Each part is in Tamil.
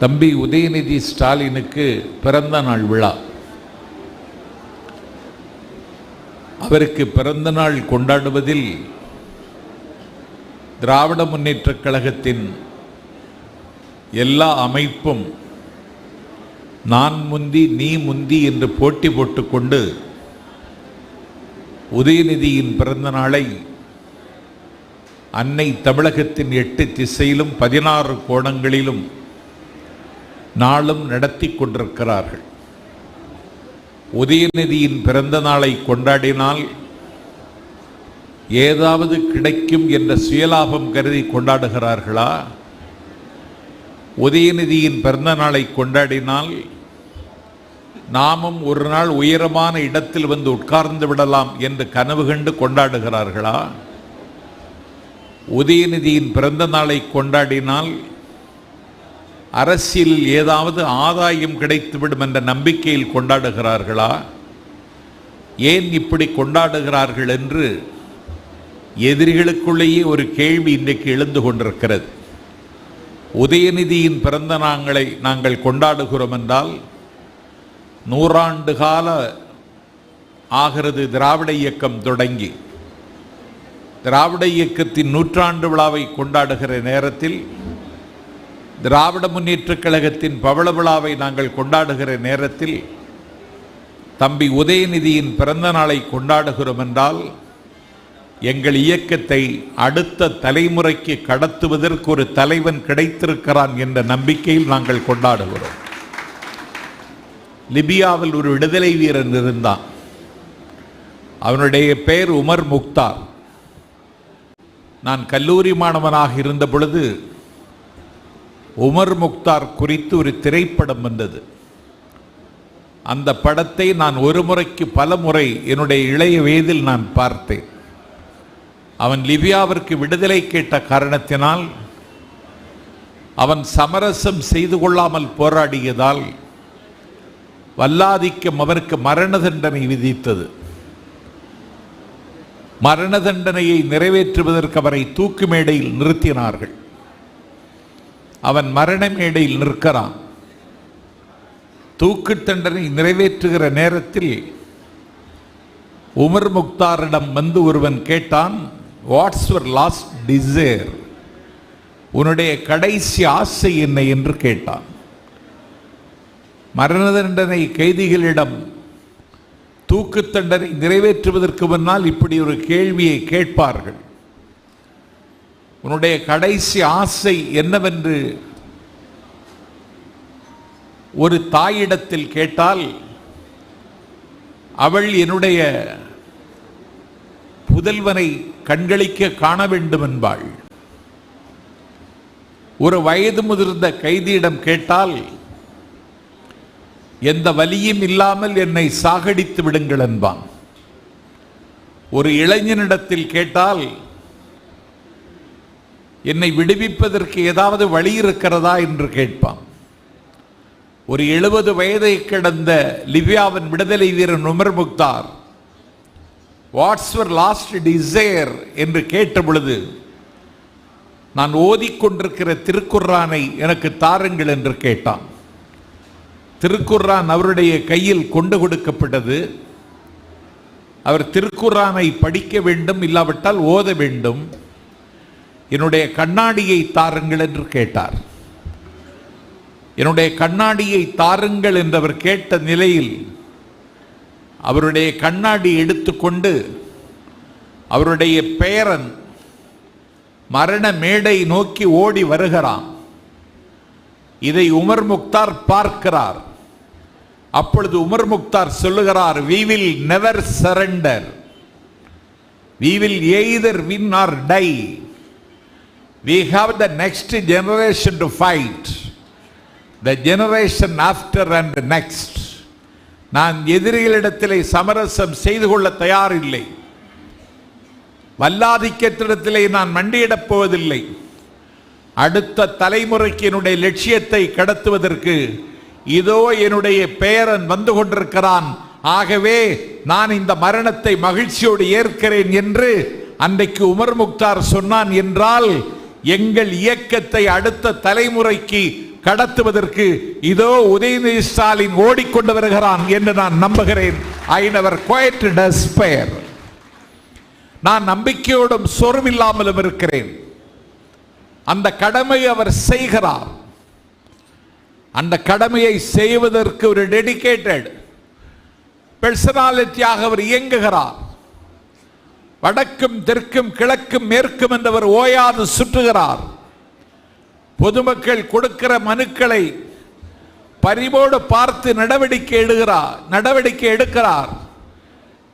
தம்பி உதயநிதி ஸ்டாலினுக்கு பிறந்த நாள் விழா. அவருக்கு பிறந்த நாள் கொண்டாடுவதில் திராவிட முன்னேற்றக் கழகத்தின் எல்லா அமைப்பும் நான் முந்தி நீ முந்தி என்று போட்டி போட்டுக்கொண்டு உதயநிதியின் பிறந்த நாளை அன்னை தமிழகத்தின் எட்டு திசையிலும் பதினாறு கோணங்களிலும் நாளும் நடத்தி கொண்டிருக்கிறார்கள். உதயநிதியின் பிறந்த நாளை கொண்டாடினால் ஏதாவது கிடைக்கும் என்ற சுயலாபம் கருதி கொண்டாடுகிறார்களா? உதயநிதியின் பிறந்த நாளை கொண்டாடினால் நாமும் ஒரு நாள் உயரமான இடத்தில் வந்து உட்கார்ந்து விடலாம் என்று கனவு கண்டு கொண்டாடுகிறார்களா? உதயநிதியின் பிறந்த நாளை கொண்டாடினால் அரசியலில் ஏதாவது ஆதாயம் கிடைத்துவிடும் என்ற நம்பிக்கையில் கொண்டாடுகிறார்களா? ஏன் இப்படி கொண்டாடுகிறார்கள் என்று எதிரிகளுக்குள்ளேயே ஒரு கேள்வி இன்றைக்கு எழுந்து கொண்டிருக்கிறது. உதயநிதியின் பிறந்த நாங்களை நாங்கள் கொண்டாடுகிறோம் என்றால் நூறாண்டு கால ஆகிறது திராவிட இயக்கம் தொடங்கி. திராவிட இயக்கத்தின் நூற்றாண்டு விழாவை கொண்டாடுகிற நேரத்தில் திராவிட முன்னேற்றக் கழகத்தின் பவள விழாவை நாங்கள் கொண்டாடுகிற நேரத்தில் தம்பி உதயநிதியின் பிறந்த நாளை கொண்டாடுகிறோம் என்றால் எங்கள் இயக்கத்தை அடுத்த தலைமுறைக்கு கடத்துவதற்கு ஒரு தலைவன் கிடைத்திருக்கிறான் என்ற நம்பிக்கையில் நாங்கள் கொண்டாடுகிறோம். லிபியாவில் ஒரு விடுதலை வீரன் இருந்தான். அவனுடைய பெயர் உமர் முக்தார். நான் கல்லூரி மாணவனாக இருந்த பொழுது உமர் முக்தார் குறித்து ஒரு திரைப்படம் வந்தது. அந்த படத்தை நான் ஒரு முறைக்கு பல முறை என்னுடைய இளைய வயதில் நான் பார்த்தேன். அவன் லிபியாவிற்கு விடுதலை கேட்ட காரணத்தினால் அவன் சமரசம் செய்து கொள்ளாமல் போராடியதால் வல்லாதிக்கம் அவருக்கு மரண தண்டனை விதித்தது. மரண தண்டனையை நிறைவேற்றுவதற்கு அவரை தூக்கு மேடையில் நிறுத்தினார்கள். அவன் மரண மேடையில் நிற்கிறான். தூக்கு தண்டனை நிறைவேற்றுகிற நேரத்தில் உமர் முக்தாரிடம் வந்து ஒருவன் கேட்டான் வாட்ஸ் யுவர் லாஸ்ட் டிசைர் உன்னுடைய கடைசி ஆசை என்ன? என்று கேட்டான். மரண தண்டனை கைதிகளிடம் தூக்கு தண்டனை நிறைவேற்றுவதற்கு முன்னால் இப்படி ஒரு கேள்வியை கேட்பார்கள். உன்னுடைய கடைசி ஆசை என்னவென்று ஒரு தாயிடத்தில் கேட்டால் அவள் என்னுடைய புதல்வனை கண்களிக்க காண வேண்டும் என்பாள். ஒரு வயது முதிர்ந்த கைதியிடம் கேட்டால் எந்த வலியும் இல்லாமல் என்னை சாகடித்து விடுங்கள் என்பான். ஒரு இளைஞனிடத்தில் கேட்டால் என்னை விடுவிப்பதற்கு ஏதாவது வழி இருக்கிறதா என்று கேட்பான். ஒரு எழுபது வயதை கடந்த லிபியாவின் விடுதலை வீரன் Omar Mukhtar what's your last desire என்று கேட்ட பொழுது நான் ஓதிக்கொண்டிருக்கிற திருக்குர்ரானை எனக்கு தாருங்கள் என்று கேட்டான். திருக்குர்ரான் அவருடைய கையில் கொண்டு கொடுக்கப்பட்டது. அவர் திருக்குர்ரானை படிக்க வேண்டும் இல்லாவிட்டால் ஓத வேண்டும். என்னுடைய கண்ணாடியை தாருங்கள் என்று கேட்டார். என்னுடைய கண்ணாடியை தாருங்கள் என்றவர் கேட்ட நிலையில் அவருடைய கண்ணாடி எடுத்துக்கொண்டு அவருடைய பேரன் மரண மேடை நோக்கி ஓடி வருகிறான். இதை உமர் முக்தார் பார்க்கிறார். அப்பொழுது உமர் முக்தார் சொல்லுகிறார் we will never surrender we will either win or die we have the next generation to fight. The generation after and next. நான் எதிரிகளிடத்திலே சமரசம் செய்து கொள்ள தயாரில்லை. வல்லாதிக்கத்திடத்திலே நான் மண்டியிடப் போவதில்லை. அடுத்த தலைமுறைக்கு என்னுடைய லட்சியத்தை கடத்துவதற்கு இதோ என்னுடைய பேரன் வந்து கொண்டிருக்கிறான். ஆகவே நான் இந்த மரணத்தை மகிழ்ச்சியோடு ஏற்கிறேன் என்று அன்றைக்கு உமர் முக்தார் சொன்னான் என்றால் எங்கள் இயக்கத்தை அடுத்த தலைமுறைக்கு கடத்துவதற்கு இதோ உதயநிதி ஸ்டாலின் ஓடிக்கொண்டு வருகிறான் என்று நான் நம்புகிறேன். ஐ நவர் குவைட் டஸ்பயர் நான் நம்பிக்கையோடும் சொருவில்லாமலும் இருக்கிறேன். அந்த கடமை அவர் செய்கிறார். அந்த கடமையை செய்வதற்கு ஒரு டெடிகேட்டட் பெர்சனாலிட்டியாக அவர் இயங்குகிறார். வடக்கும் தெற்கும் கிழக்கும் மேற்கும் என்றவர் ஓயாது சுற்றுகிறார். பொதுமக்கள் கொடுக்கிற மனுக்களை பரிவோடு பார்த்து நடவடிக்கை எடுகிறார் நடவடிக்கை எடுக்கிறார்.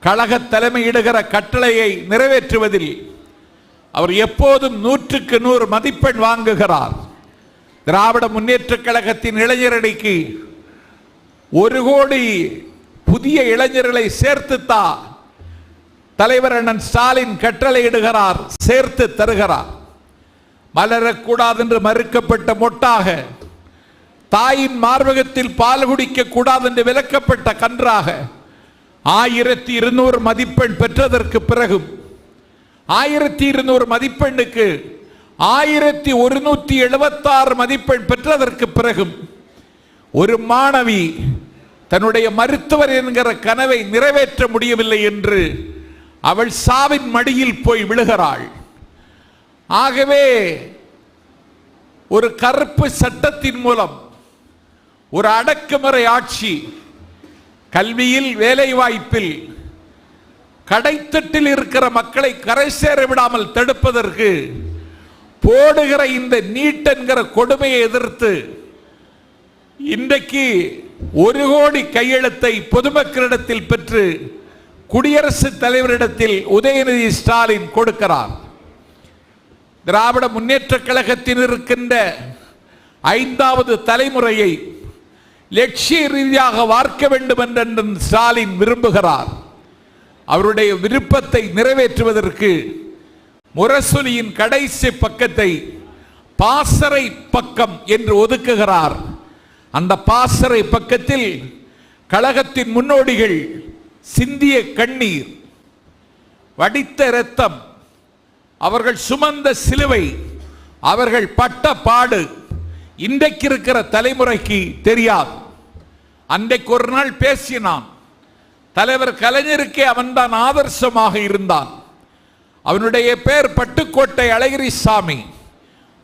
கழக தலைமையிடுகிற கட்டளையை நிறைவேற்றுவதில் அவர் எப்போதும் நூற்றுக்கு நூறு மதிப்பெண் வாங்குகிறார். திராவிட முன்னேற்ற கழகத்தின் இளைஞரணிக்கு ஒரு கோடி புதிய இளைஞர்களை சேர்த்துத்தான் தலைவர் அண்ணன் ஸ்டாலின் கட்டளையிடுகிறார் சேர்த்து தருகிறார். மலரக்கூடாது என்று மறுக்கப்பட்ட மொட்டாக தாயின் மார்பகத்தில் பால் குடிக்க கூடாது என்று விலக்கப்பட்ட கன்றாக ஆயிரத்தி இருநூறு மதிப்பெண் பெற்றதற்கு பிறகும் ஆயிரத்தி இருநூறு மதிப்பெண்ணுக்கு ஆயிரத்தி ஒருநூத்தி எழுபத்தாறு மதிப்பெண் பெற்றதற்கு பிறகும் ஒரு மாணவி தன்னுடைய மருத்துவர் என்கிற கனவை நிறைவேற்ற முடியவில்லை என்று அவள் சாவின் மடியில் போய் விழுகிறாள். ஆகவே ஒரு கருப்பு சட்டத்தின் மூலம் ஒரு அடக்குமுறை ஆட்சி கல்வியில் வேலை வாய்ப்பில் கடைத்தட்டில் இருக்கிற மக்களை கரை சேர விடாமல் தடுப்பதற்கு போடுகிற இந்த நீட் என்கிற கொடுமையை எதிர்த்து இன்றைக்கு ஒரு கோடி கையெழுத்தை பொதுமக்களிடத்தில் பெற்று குடியரசுத் தலைவரிடத்தில் உதயநிதி ஸ்டாலின் கொடுக்கிறார். திராவிட முன்னேற்ற கழகத்தில் இருக்கின்ற ஐந்தாவது தலைமுறையை லட்சிய ரீதியாக வார்க்க வேண்டும் என்று ஸ்டாலின் விரும்புகிறார். அவருடைய விருப்பத்தை நிறைவேற்றுவதற்கு முரசொலியின் கடைசி பக்கத்தை பாசறை பக்கம் என்று ஒதுக்குகிறார். அந்த பாசறை பக்கத்தில் கழகத்தின் முன்னோடிகள் சிந்திய கண்ணீர் வடித்த இரத்தம் அவர்கள் சுமந்த சிலுவை அவர்கள் பட்ட பாடு இன்றைக்கு இருக்கிற தலைமுறைக்கு தெரியாது. அன்றைக்கு ஒரு நாள் பேசினான் தலைவர் கலைஞருக்கே அவன்தான் ஆதர்சமாக இருந்தான். அவனுடைய பெயர் பட்டுக்கோட்டை அழகிரி சாமி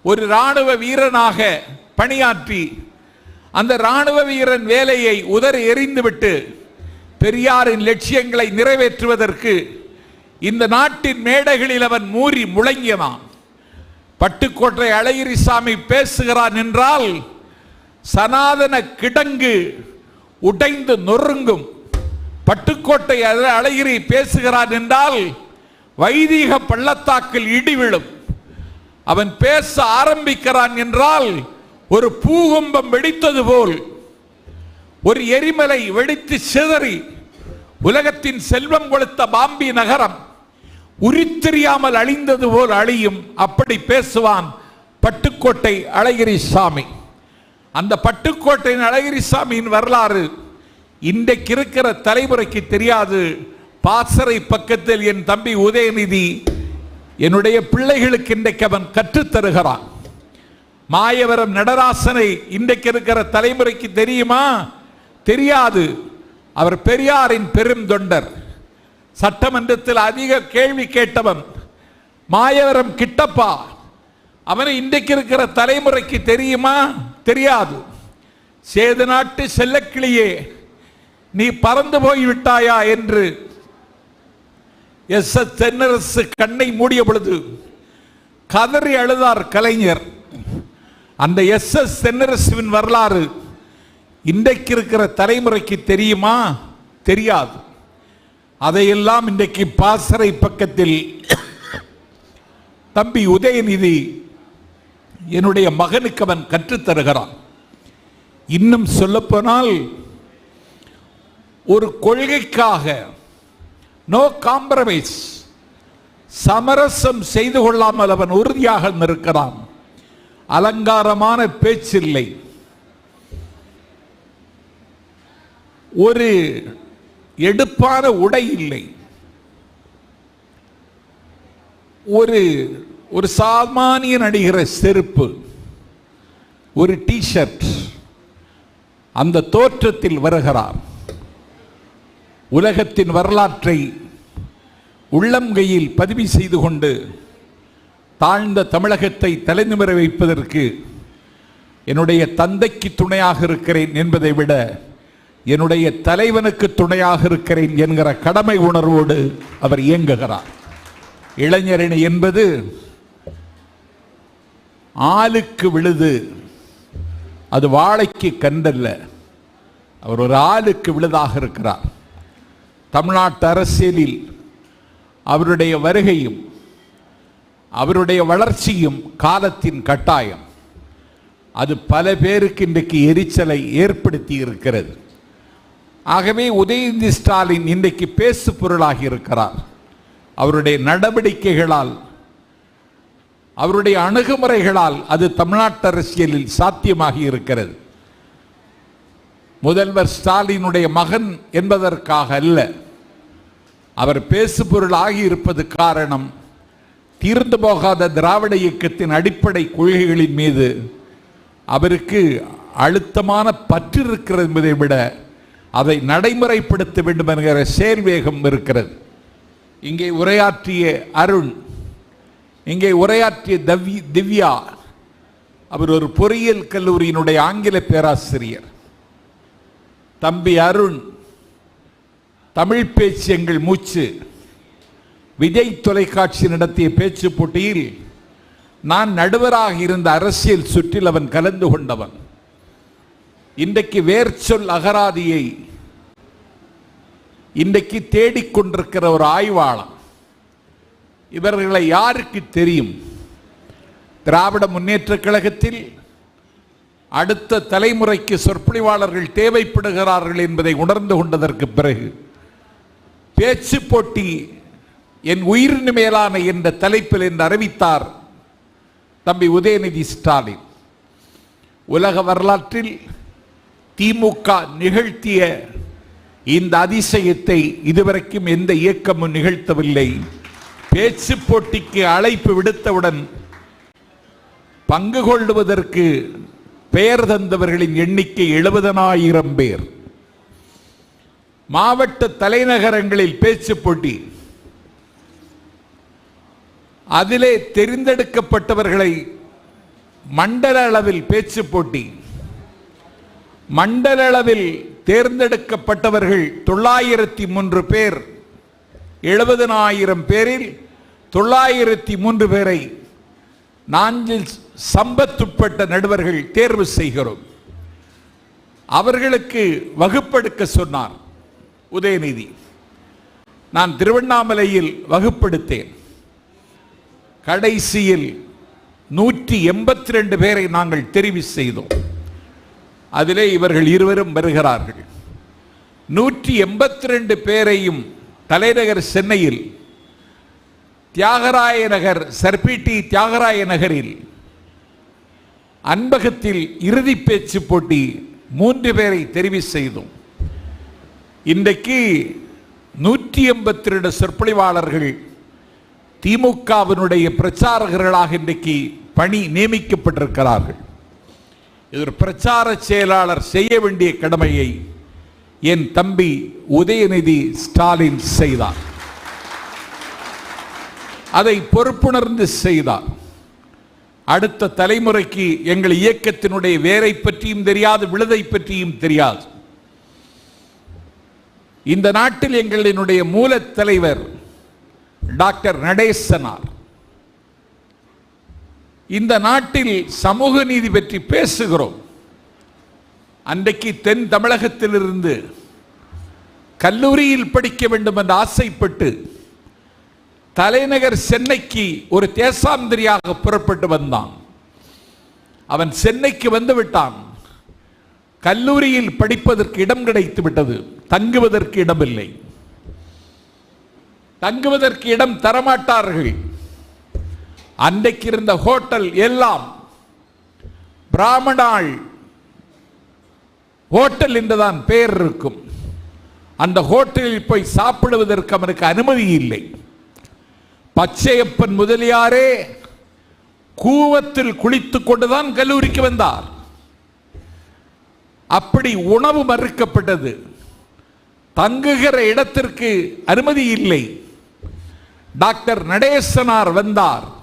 ஒரு ராணுவ வீரனாக பணியாற்றி அந்த ராணுவ வீரன் வேலையை உதறி எறிந்துவிட்டு பெரியாரின் லட்சியங்களை நிறைவேற்றுவதற்கு இந்த நாட்டின் மேடைகளில் அவன் மூறி முழங்கியவான். பட்டுக்கோட்டை அழகிரிசாமி பேசுகிறான் என்றால் சனாதன கிடங்கு உடைந்து நொறுங்கும். பட்டுக்கோட்டை அழ- அழகிரி பேசுகிறான் என்றால் வைதீக பள்ளத்தாக்கில் இடி விழும் அவன் பேச ஆரம்பிக்கிறான் என்றால் ஒரு பூகம்பம் வெடித்தது போல் ஒரு எரிமலை வெடித்து சிதறி உலகத்தின் செல்வம் கொளுத்த பாம்பி நகரம் உரித்தெரியாமல் அழிந்தது போல் அழியும் அப்படி பேசுவான் பட்டுக்கோட்டை அழகிரி சாமி அந்த பட்டுக்கோட்டையின் அழகிரி சாமியின் வரலாறு இன்றைக்கு இருக்கிற தலைமுறைக்கு தெரியாது. பாசறை பக்கத்தில் என் தம்பி உதயநிதி என்னுடைய பிள்ளைகளுக்கு இன்றைக்கு அவன் கற்றுத் தருகிறான். மாயவரம் நடராசனை இன்றைக்கு இருக்கிற தலைமுறைக்கு தெரியுமா? தெரியாது. அவர் பெரியாரின் பெரும் தொண்டர். சட்டமன்றத்தில் அதிக கேள்வி கேட்டவன் மாயவரம் கிட்டப்பா. அவனை இன்றைக்கு இருக்கிற தலைமுறைக்கு தெரியுமா? தெரியாது. சேது நாட்டு செல்லக்கிளியே நீ பறந்து போய் விட்டாயா என்று எஸ். எஸ். தென்னரசு கண்ணை மூடிய பொழுது கதறி அழுதார் கலைஞர். அந்த எஸ். எஸ். தென்னரசுவின் வரலாறு இன்றைக்கு இருக்கிற தலைமுறைக்கு தெரியுமா? தெரியாது. அதையெல்லாம் இன்றைக்கு பாசறை பக்கத்தில் தம்பி உதயநிதி என்னுடைய மகனுக்கு அவன் கற்றுத் தருகிறான். இன்னும் சொல்லப்போனால் ஒரு கொள்கைக்காக நோ காம்ப்ரமைஸ் சமரசம் செய்து கொள்ளாமல் அவன் உறுதியாக நிற்கிறான். அலங்காரமான பேச்சில்லை. ஒரு எடுப்பான உடை இல்லை. ஒரு ஒரு சாமானியன் அணிகிற செருப்பு ஒரு டிஷர்ட் அந்த தோற்றத்தில் வருகிறார். உலகத்தின் வரலாற்றை உள்ளங்கையில் பதிவு செய்து கொண்டு தாழ்ந்த தமிழகத்தை தலைநிமிர வைப்பதற்கு என்னுடைய தந்தைக்கு துணையாக இருக்கிறேன் என்பதை விட என்னுடைய தலைவனுக்கு துணையாக இருக்கிறேன் என்கிற கடமை உணர்வோடு அவர் இயங்குகிறார். இளைஞரணி என்பது ஆளுக்கு விழுது அது வாழைக்கு கண்டல்ல. அவர் ஒரு ஆளுக்கு விழுதாக இருக்கிறார். தமிழ்நாட்டு அரசியலில் அவருடைய வருகையும் அவருடைய வளர்ச்சியும் காலத்தின் கட்டாயம். அது பல பேருக்கு இன்றைக்கு எரிச்சலை ஏற்படுத்தி இருக்கிறது. ஆகவே உதயநிதி ஸ்டாலின் இன்றைக்கு பேசு பொருளாகி இருக்கிறார். அவருடைய நடவடிக்கைகளால் அவருடைய அணுகுமுறைகளால் அது தமிழ்நாட்டு அரசியலில் சாத்தியமாகி இருக்கிறது. முதல்வர் ஸ்டாலினுடைய மகன் என்பதற்காக அல்ல அவர் பேசு பொருளாகி இருப்பது காரணம் தீர்ந்து போகாத திராவிட இயக்கத்தின் அடிப்படை கொள்கைகளின் மீது அவருக்கு அழுத்தமான பற்று இருக்கிறது என்பதை விட அதை நடைமுறைப்படுத்த வேண்டும் என்கிற சேர்வேகம் இருக்கிறது. இங்கே உரையாற்றிய அருண் இங்கே உரையாற்றிய தவ்வி திவ்யா அவர் ஒரு பொறியியல் கல்லூரியினுடைய ஆங்கில பேராசிரியர். தம்பி அருண் தமிழ் பேச்சு எங்கள் மூச்சு. விஜய் தொலைக்காட்சி நடத்திய பேச்சு போட்டியில் நான் நடுவராக இருந்த அரசியல் சுற்றில் அவன் கலந்து கொண்டவன். இன்றைக்கு வேர்ச்சொல் அகராதியை இன்றைக்கு தேடிக்கொண்டிருக்கிற ஒரு ஆய்வாளம் இவர்களை யாருக்கு தெரியும்? திராவிட முன்னேற்ற கழகத்தில் அடுத்த தலைமுறைக்கு சொற்பொழிவாளர்கள் தேவைப்படுகிறார்கள் என்பதை உணர்ந்து கொண்டதற்கு பிறகு பேச்சு போட்டி என் உயிரின் மேலான என்ற தலைப்பில் என்று அறிவித்தார் தம்பி உதயநிதி ஸ்டாலின். உலக வரலாற்றில் திமுக நிகழ்த்திய இந்த அதிசயத்தை இதுவரைக்கும் எந்த இயக்கமும் நிகழ்த்தவில்லை. பேச்சு போட்டிக்கு அழைப்பு விடுத்தவுடன் பங்கு கொள்வதற்கு பெயர் தந்தவர்களின் எண்ணிக்கை எழுபதனாயிரம் பேர். மாவட்ட தலைநகரங்களில் பேச்சு போட்டி. அதிலே தெரிந்தெடுக்கப்பட்டவர்களை மண்டல அளவில் பேச்சு போட்டி. மண்டல அளவில் தேர்ந்தெடுக்கப்பட்டவர்கள் தொள்ளாயிரத்தி மூன்று பேர். எழுபதனாயிரம் பேரில் தொள்ளாயிரத்தி மூன்று பேரை நான்கில் சம்பத்துட்பட்ட நடுவர்கள் தேர்வு செய்கிறோம். அவர்களுக்கு வகுப்பெடுக்க சொன்னார் உதயநிதி. நான் திருவண்ணாமலையில் வகுப்படுத்தேன். கடைசியில் நூற்றி எண்பத்தி ரெண்டு பேரை நாங்கள் தெரிவு செய்தோம். அதிலே இவர்கள் இருவரும் வருகிறார்கள். நூற்றி எண்பத்தி ரெண்டு பேரையும் தலைநகர் சென்னையில் தியாகராய நகர் சர்பிடி தியாகராய நகரில் அன்பகத்தில் இறுதி பேச்சு போட்டி மூன்று பேரை தெரிவு செய்தோம். இன்றைக்கு நூற்றி எண்பத்தி ரெண்டு சொற்பொழிவாளர்கள் திமுகவினுடைய பிரச்சாரகர்களாக இன்றைக்கு பணி நியமிக்கப்பட்டிருக்கிறார்கள். இது ஒரு பிரச்சார செயலாளர் செய்ய வேண்டிய கடமையை என் தம்பி உதயநிதி ஸ்டாலின் செய்தார். அதை பொறுப்புணர்ந்து செய்தார். அடுத்த தலைமுறைக்கு எங்கள் இயக்கத்தினுடைய வேரை பற்றியும் தெரியாது விழுதை பற்றியும் தெரியாது. இந்த நாட்டில் எங்களினுடைய மூல தலைவர் டாக்டர் நடேசனார். இந்த நாட்டில் சமூக நீதி பற்றி பேசுகிறோம். அன்றைக்கு தென் தமிழகத்திலிருந்து கல்லூரியில் படிக்க வேண்டும் என்று ஆசைப்பட்டு தலைநகர் சென்னைக்கு ஒரு தேசாந்திரியாக புறப்பட்டு வந்தான். அவன் சென்னைக்கு வந்து விட்டான். கல்லூரியில் படிப்பதற்கு இடம் கிடைத்து விட்டது. தங்குவதற்கு இடமில்லை. தங்குவதற்கு இடம் தரமாட்டார்கள். அன்றைக்கு இருந்த ஹோட்டல் எல்லாம் பிராமணாள் ஹோட்டல் என்றுதான் பெயர் இருக்கும். அந்த ஹோட்டலில் போய் சாப்பிடுவதற்கு அவனுக்கு அனுமதி இல்லை. பச்சையப்பன் முதலியாரே கூவத்தில் குளித்துக் கொண்டுதான் கல்லூரிக்கு வந்தார். அப்படி உணவு மறுக்கப்பட்டது. தங்குகிற இடத்திற்கு அனுமதி இல்லை. டாக்டர் நடேசனார் வந்தார்.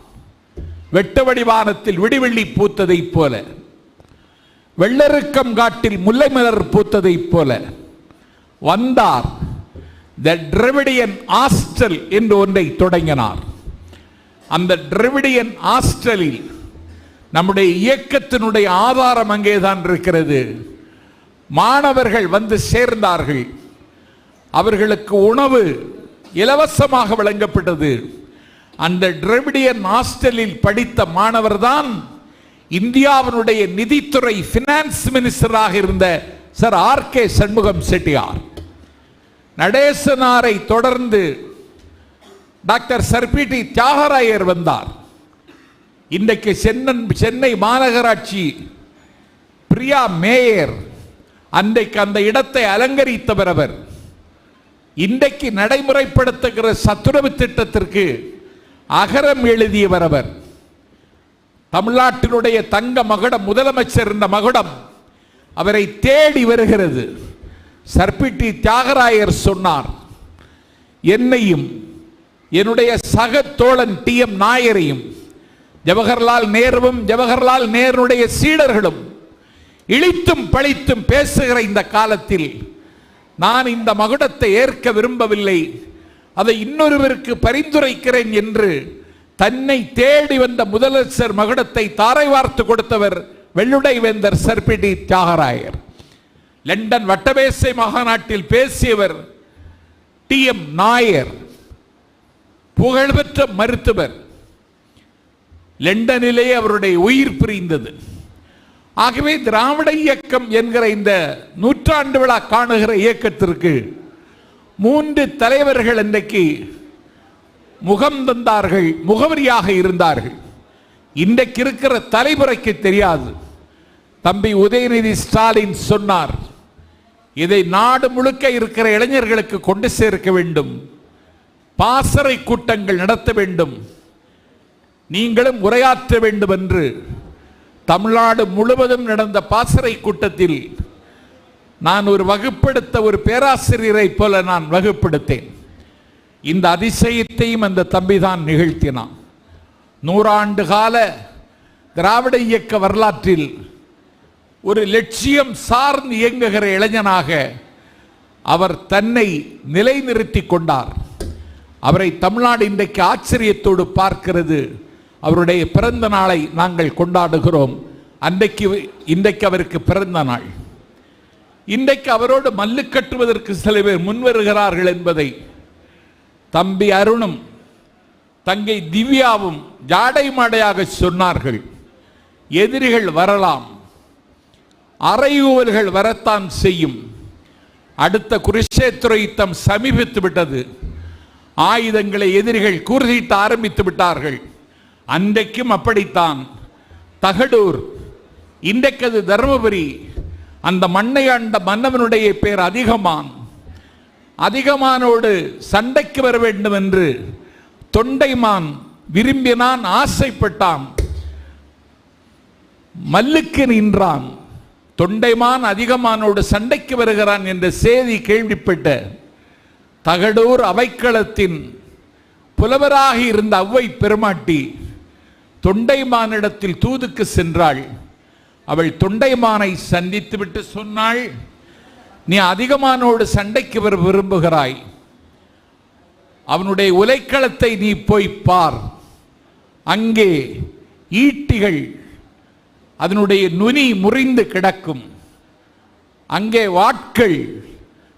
வெட்ட வடிவானத்தில் விடிவெள்ளி பூத்ததைப் போல. வெள்ளருக்கம் காட்டில் முல்லை மலர் பூத்ததைப் போல. வந்தார் த டிரவிடியன் ஹாஸ்டல் என்று ஒன்றை தொடங்கினார். அந்த டிரவிடியன் ஆஸ்டலில் நம்முடைய இயக்கத்தினுடைய ஆதாரம் அங்கேதான் இருக்கிறது. மாணவர்கள் வந்து சேர்ந்தார்கள். அவர்களுக்கு உணவு இலவசமாக வழங்கப்பட்டது. அந்த டிரவிடியன் ஹாஸ்டலில் படித்த மாணவர்தான் இந்தியாவினுடைய நிதித்துறை பினான்ஸ் மினிஸ்டராக இருந்த sir R K Shanmugam Chettiar. நடேசனாரை தொடர்ந்து டாக்டர் சர்பிடி தியாகராயர் வந்தார். இன்றைக்கு சென்னன் சென்னை மாநகராட்சி பிரியா மேயர் அன்றைக்கு அந்த இடத்தை அலங்கரித்தவர் அவர். இன்றைக்கு நடைமுறைப்படுத்துகிற சத்துணவு திட்டத்திற்கு அகரம் எழுதியவர் அவர். தமிழ்நாட்டினுடைய தங்க மகுடம் முதலமைச்சர் இருந்த மகுடம் அவரை தேடி வருகிறது. சர்பிட்டி தியாகராயர் சொன்னார் என்னையும் என்னுடைய சக தோழன் டி. எம். நாயரையும் ஜவஹர்லால் நேருவும் ஜவஹர்லால் நேருடைய சீடர்களும் இழித்தும் பழித்தும் பேசுகிற இந்த காலத்தில் நான் இந்த மகுடத்தை ஏற்க விரும்பவில்லை. அதை இன்னொருவருக்கு பரிந்துரைக்கிறேன் என்று தன்னை தேடி வந்த முதலமைச்சர் மகுடத்தை தாரை வார்த்து கொடுத்தவர் வெள்ளுடை வேந்தர் சர்பிடி தியாகராயர். லண்டன் வட்டமேசை மாநாட்டில் பேசியவர் டி எம் நாயர். புகழ்பெற்ற மருத்துவர். லண்டனிலே அவருடைய உயிர் பிரிந்தது. ஆகவே திராவிட இயக்கம் என்கிற இந்த நூற்றாண்டு விழா காணுகிற இயக்கத்திற்கு மூன்று தலைவர்கள் இன்றைக்கு முகம் தந்தார்கள் முகவரியாக இருந்தார்கள். இன்றைக்கு இருக்கிற தலைமுறைக்கு தெரியாது. தம்பி உதயநிதி ஸ்டாலின் சொன்னார் இதை நாடு முழுக்க இருக்கிற இளைஞர்களுக்கு கொண்டு சேர்க்க வேண்டும். பாசறை கூட்டங்கள் நடத்த வேண்டும். நீங்களும் உரையாற்ற வேண்டும் என்று தமிழ்நாடு முழுவதும் நடந்த பாசறை கூட்டத்தில் நான் ஒரு வகுப்படுத்த ஒரு பேராசிரியரை போல நான் வகுப்படுத்தேன். இந்த அதிசயத்தையும் அந்த தம்பி தான் நிகழ்த்தினான். நூறாண்டு கால திராவிட இயக்க வரலாற்றில் ஒரு லட்சியம் சார்ந்து இயங்குகிற இளைஞனாக அவர் தன்னை நிலைநிறுத்தி கொண்டார். அவரை தமிழ்நாடு இன்றைக்கு ஆச்சரியத்தோடு பார்க்கிறது. அவருடைய பிறந்த நாளை நாங்கள் கொண்டாடுகிறோம். அன்றைக்கு இன்றைக்கு அவருக்கு பிறந்த நாள். இன்றைக்கு அவரோடு மல்லு கட்டுவதற்கு சில பேர் முன்வருகிறார்கள் என்பதை தம்பி அருணும் தங்கை திவ்யாவும் ஜாடை மாடையாக சொன்னார்கள். எதிரிகள் வரலாம் அறையூவல்கள் வரத்தான் செய்யும். அடுத்த குருஷேத்துறை யுத்தம் சமீபித்து விட்டது. ஆயுதங்களை எதிரிகள் கூர்தீட்ட ஆரம்பித்து விட்டார்கள். அன்றைக்கும் அப்படித்தான். தகடூர் இன்றைக்கு அது தருமபுரி அந்த மண்ணை ஆண்ட மன்னவனுடைய பேர் அதிகமான். அதிகமானோடு சண்டைக்கு வர வேண்டும் என்று தொண்டைமான் விரும்பினான் ஆசைப்பட்டான். மல்லுக்கு நின்றான். தொண்டைமான் அதிகமானோடு சண்டைக்கு வருகிறான் என்ற செய்தி கேள்விப்பட்ட தகடூர் அவைக்களத்தின் புலவராக இருந்த அவ்வை பெருமாட்டி தொண்டைமானிடத்தில் தூதுக்கு சென்றாள். அவள் தொண்டைமானை சந்தித்துவிட்டு சொன்னாள் நீ அதிகமானோடு சண்டைக்கு வர விரும்புகிறாய். அவனுடைய உலைக்களத்தை நீ போய் பார். அங்கே ஈட்டிகள் அதனுடைய நுனி முறிந்து கிடக்கும். அங்கே வாட்கள்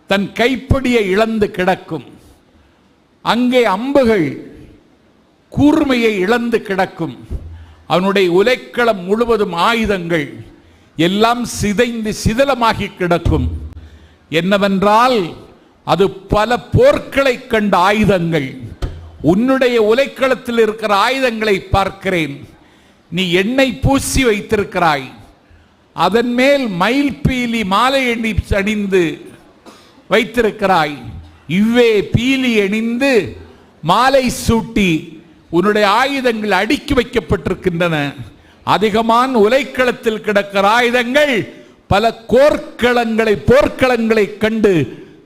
தன் கைப்பிடியை இழந்து கிடக்கும். அங்கே அம்புகள் கூர்மையை இழந்து கிடக்கும். அவனுடைய உலைக்களம் முழுவதும் ஆயுதங்கள் எல்லாம் சிதைந்து சிதலமாகி கிடக்கும். என்னவென்றால் அது பல போர்க்களை கண்ட ஆயுதங்கள். உன்னுடைய உலைக்களத்தில் இருக்கிற ஆயுதங்களை பார்க்கிறேன். நீ எண்ணெய் பூசி வைத்திருக்கிறாய். அதன் மேல் மயில் பீலி மாலை எண்ணி அணிந்து வைத்திருக்கிறாய். இவ்வே பீலி அணிந்து மாலை சூட்டி உன்னுடைய ஆயுதங்கள் அடுக்கி வைக்கப்பட்டிருக்கின்றன. அதிகமான உலைக்களத்தில் கிடக்கிற ஆயுதங்கள் பல கோர்க்களங்களை போர்க்களங்களை கண்டு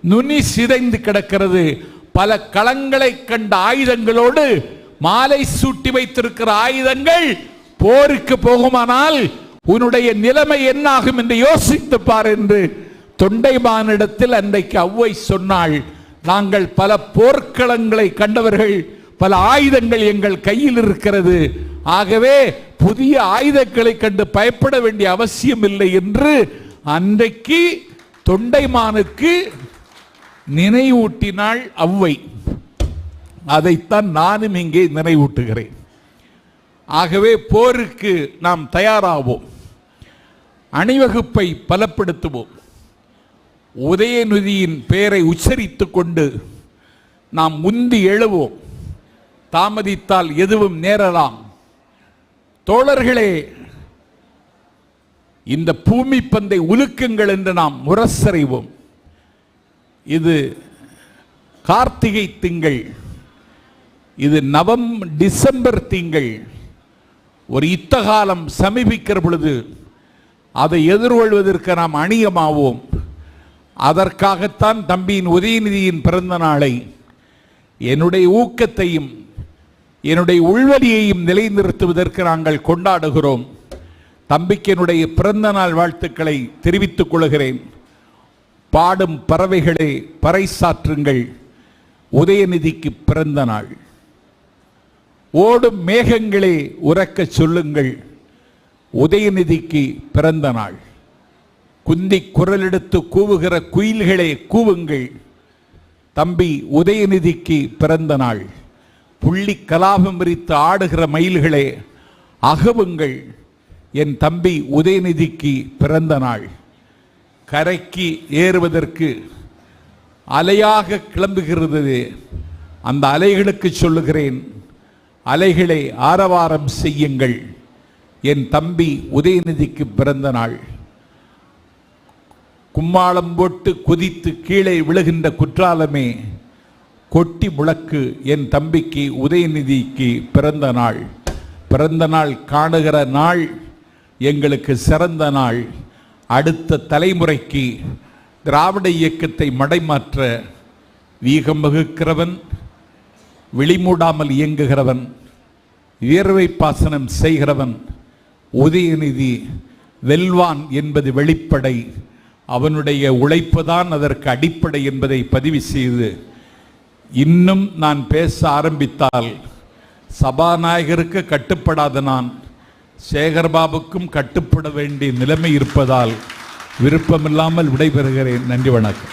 நுனி சிதைந்து கிடக்கிறது. பல களங்களை கண்ட ஆயுதங்களோடு மாலை சூட்டி வைத்திருக்கிற ஆயுதங்கள் போருக்கு போகுமானால் உன்னுடைய நிலைமை என்னாகும் என்று யோசித்து பார் என்று தொண்டைமானிடத்தில் அன்றைக்கு அவ்வை சொன்னாள். நாங்கள் பல போர்க்களங்களை கண்டவர்கள் பல ஆயுதங்கள் எங்கள் கையில் இருக்கிறது. ஆகவே புதிய ஆயுதங்களை கண்டு பயப்பட வேண்டிய அவசியம் இல்லை என்று அன்றைக்கு தொண்டைமானுக்கு நினைவூட்டினாள் அவ்வை. அதைத்தான் நானும் இங்கே நினைவூட்டுகிறேன். ஆகவே போருக்கு நாம் தயாராவோம். அணிவகுப்பை பலப்படுத்துவோம். உதயநிதியின் பெயரை உச்சரித்துக் கொண்டு நாம் முந்தி எழுவோம். தாமதித்தால் எதுவும் நேரலாம். தோழர்களே இந்த பூமி பந்தை உலுக்குங்கள் என்று நாம் முரசறிவோம். இது கார்த்திகை திங்கள் இது நவம் டிசம்பர் திங்கள். ஒரு யுத்தகாலம் சமீபிக்கிற பொழுது அதை எதிர்கொள்வதற்கு நாம் அணியமாவோம். அதற்காகத்தான் தம்பியின் உதயநிதியின் பிறந்த நாளை என்னுடைய ஊக்கத்தையும் என்னுடைய உள்வலியையும் நிலைநிறுத்துவதற்கு நாங்கள் கொண்டாடுகிறோம். தம்பிக்கு என்னுடைய பிறந்த நாள் வாழ்த்துக்களை தெரிவித்துக் கொள்கிறேன். பாடும் பறவைகளே பறைசாற்றுங்கள் உதயநிதிக்கு பிறந்த நாள் ஓடும் மேகங்களே உறக்கச் சொல்லுங்கள். உதயநிதிக்கு பிறந்த நாள் குந்தி குரலெடுத்து கூவுகிற குயில்களே கூவுங்கள். தம்பி உதயநிதிக்கு பிறந்த நாள் புள்ளி கலாபம் விரித்து ஆடுகிற மயில்களே அகவுங்கள். என் தம்பி உதயநிதிக்கு பிறந்த நாள். கரைக்கு ஏறுவதற்கு அலையாக கிளம்புகிறது. அந்த அலைகளுக்கு சொல்லுகிறேன் அலைகளை ஆரவாரம் செய்யுங்கள். என் தம்பி உதயநிதிக்கு பிறந்த நாள். கும்மாளம் போட்டு குதித்து கீழே விழுகின்ற குற்றாலமே கொட்டி முழக்கு என் தம்பிக்கு உதயநிதிக்கு பிறந்த நாள். பிறந்த நாள் காணுகிற நாள் எங்களுக்கு சிறந்த நாள். அடுத்த தலைமுறைக்கு திராவிட இயக்கத்தை மடைமாற்ற வீகம் வகுக்கிறவன் விழிமூடாமல் இயங்குகிறவன் வியர்வை பாசனம் செய்கிறவன் உதயநிதி வெல்வான் என்பது வெளிப்படை. அவனுடைய உழைப்புதான் அதற்கு அடிப்படை என்பதை பதிவு செய்து இன்னும் நான் பேச ஆரம்பித்தால் சபாநாயகருக்கு கட்டுப்படாத நான் சேகர்பாபுக்கும் கட்டுப்பட வேண்டிய நிலைமை இருப்பதால் விருப்பமில்லாமல் விடைபெறுகிறேன். நன்றி வணக்கம்.